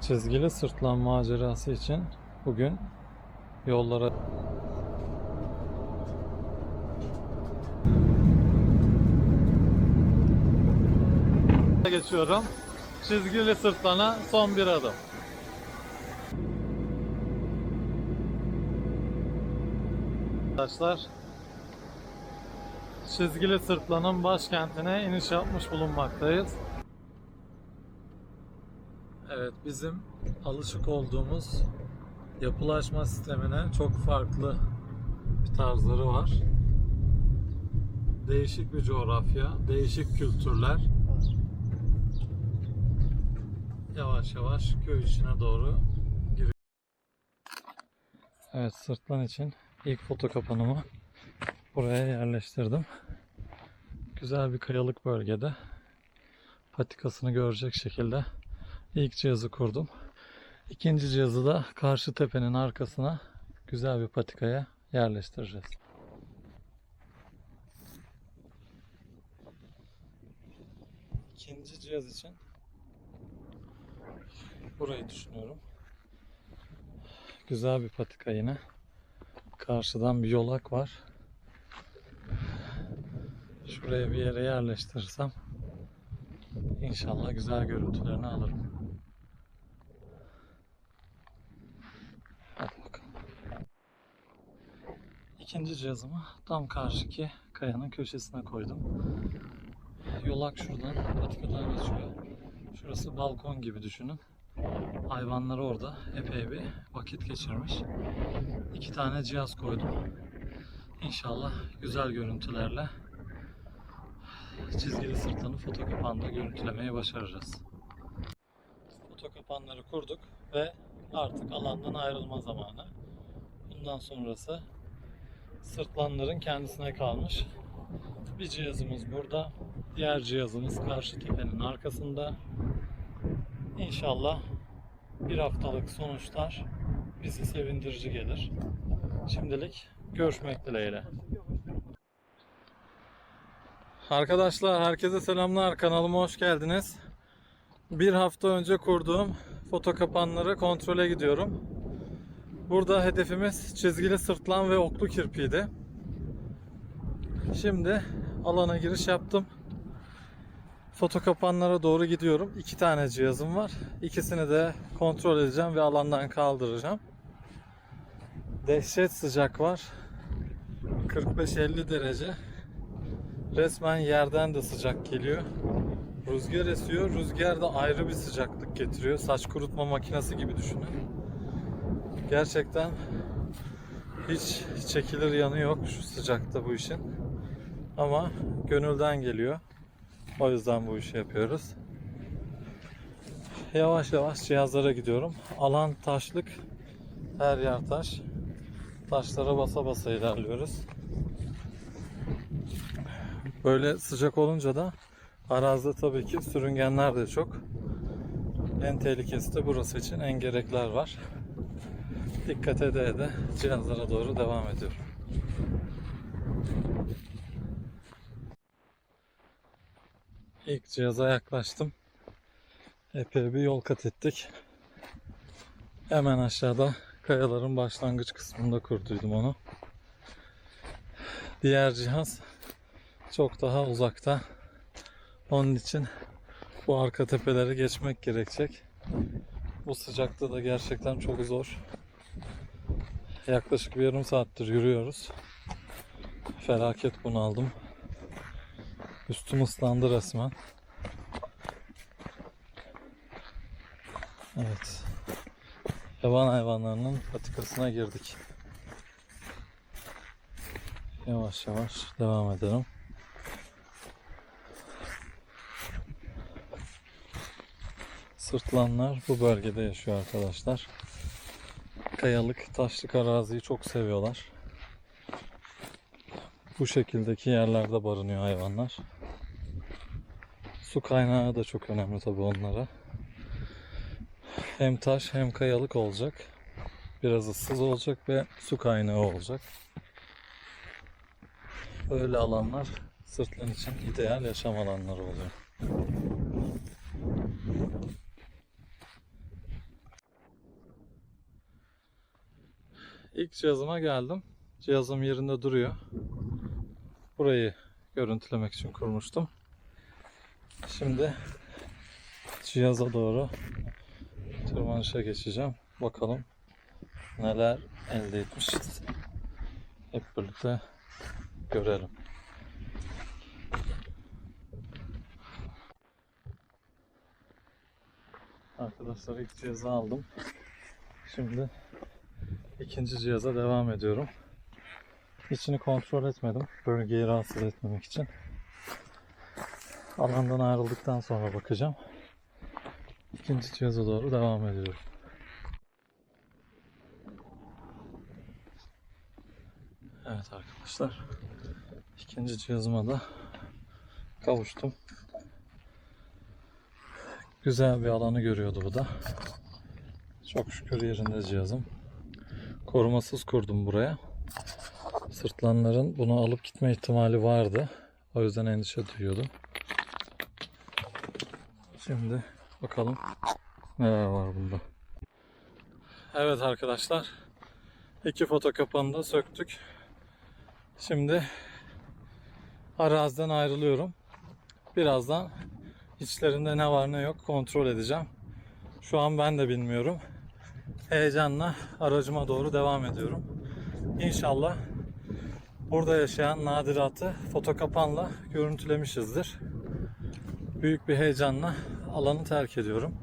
Çizgili sırtlan macerası için bugün yollara geçiyorum. Çizgili sırtlana son bir adım. Arkadaşlar Çizgili Sırtlan'ın başkentine iniş yapmış bulunmaktayız. Evet bizim alışık olduğumuz yapılaşma sistemine çok farklı bir tarzları var. Değişik bir coğrafya, değişik kültürler. Yavaş yavaş köy içine doğru giriyor. Evet sırtlan için ilk foto kapanımı buraya yerleştirdim. Güzel bir kayalık bölgede patikasını görecek şekilde ilk cihazı kurdum. İkinci cihazı da karşı tepenin arkasına güzel bir patikaya yerleştireceğiz. İkinci cihaz için burayı düşünüyorum. Güzel bir patika yine. Karşıdan bir yolak var. Şuraya bir yere yerleştirirsem inşallah güzel görüntülerini alırım. Hadi bakalım. İkinci cihazımı tam karşıki kayanın köşesine koydum. Yolak şuradan patikadan geçiyor. Şurası balkon gibi düşünün. Hayvanlar orada epey bir vakit geçirmiş. İki tane cihaz koydum. İnşallah güzel görüntülerle çizgili sırtını foto kapağında görüntülemeyi başaracağız. Foto kapağları kurduk ve artık alandan ayrılma zamanı. Bundan sonrası sırtlanların kendisine kalmış. Bir cihazımız burada, diğer cihazımız karşı tepenin arkasında. İnşallah bir haftalık sonuçlar bizi sevindirici gelir. Şimdilik görüşmek dileğiyle. Arkadaşlar herkese selamlar kanalıma hoş geldiniz. Bir hafta önce kurduğum foto kapanları kontrole gidiyorum. Burada hedefimiz çizgili sırtlan ve oklu kirpiydi. Şimdi alana giriş yaptım. Foto kapanlara doğru gidiyorum. İki tane cihazım var. İkisini de kontrol edeceğim ve alandan kaldıracağım. Dehşet sıcak var. 45-50 derece. Resmen yerden de sıcak geliyor. Rüzgar esiyor. Rüzgar da ayrı bir sıcaklık getiriyor. Saç kurutma makinesi gibi düşünün. Gerçekten hiç çekilir yanı yok şu sıcakta bu işin. Ama gönülden geliyor. O yüzden bu işi yapıyoruz. Yavaş yavaş cihazlara gidiyorum. Alan taşlık. Her yer taş. Taşlara basa basa ilerliyoruz. Böyle sıcak olunca da arazide tabii ki sürüngenler de çok. En tehlikesi de burası için engerekler var. Dikkat ede ede cihazlara doğru devam ediyorum. İlk cihaza yaklaştım. Epey bir yol kat ettik. Hemen aşağıda kayaların başlangıç kısmında kurduydum onu. Diğer cihaz çok daha uzakta. Onun için bu arka tepeleri geçmek gerekecek. Bu sıcakta da gerçekten çok zor. Yaklaşık bir yarım saattir yürüyoruz. Felaket bunaldım. Üstüm ıslandı resmen. Evet. Yaban hayvanlarının patikasına girdik. Yavaş yavaş devam edelim. Sırtlanlar bu bölgede yaşıyor arkadaşlar. Kayalık, taşlık araziyi çok seviyorlar. Bu şekildeki yerlerde barınıyor hayvanlar. Su kaynağı da çok önemli tabi onlara. Hem taş hem kayalık olacak. Biraz ıssız olacak ve su kaynağı olacak. Böyle alanlar sırtlan için ideal yaşam alanları oluyor. İlk cihazıma geldim. Cihazım yerinde duruyor. Burayı görüntülemek için kurmuştum. Şimdi cihaza doğru tırmanışa geçeceğim. Bakalım neler elde etmişiz. Hep birlikte görelim. Arkadaşlar ilk cihazı aldım. Şimdi ikinci cihaza devam ediyorum. İçini kontrol etmedim. Bölgeyi rahatsız etmemek için. Alandan ayrıldıktan sonra bakacağım. İkinci cihaza doğru devam ediyorum. Evet arkadaşlar. ikinci cihazıma da kavuştum. Güzel bir alanı görüyordu bu da. Çok şükür yerinde cihazım. Korumasız kurdum buraya. Sırtlanların bunu alıp gitme ihtimali vardı. O yüzden endişe duyuyordum. Şimdi bakalım neler var bunda. Evet arkadaşlar. iki foto kapanı da söktük. Şimdi araziden ayrılıyorum. Birazdan içlerinde ne var ne yok kontrol edeceğim. Şu an ben de bilmiyorum. Heyecanla aracıma doğru devam ediyorum. İnşallah burada yaşayan nadiratı foto kapanla görüntülemişizdir. Büyük bir heyecanla alanı terk ediyorum.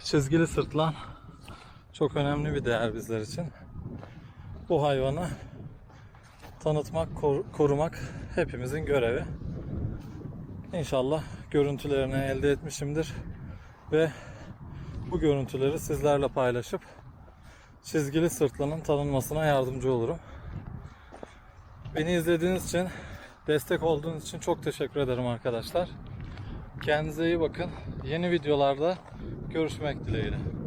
Çizgili sırtlan çok önemli bir değer bizler için. Bu hayvanı tanıtmak, kor- korumak hepimizin görevi. İnşallah görüntülerini elde etmişimdir ve bu görüntüleri sizlerle paylaşıp çizgili sırtlanın tanınmasına yardımcı olurum. Beni izlediğiniz için, destek olduğunuz için çok teşekkür ederim arkadaşlar. Kendinize iyi bakın. Yeni videolarda görüşmek dileğiyle.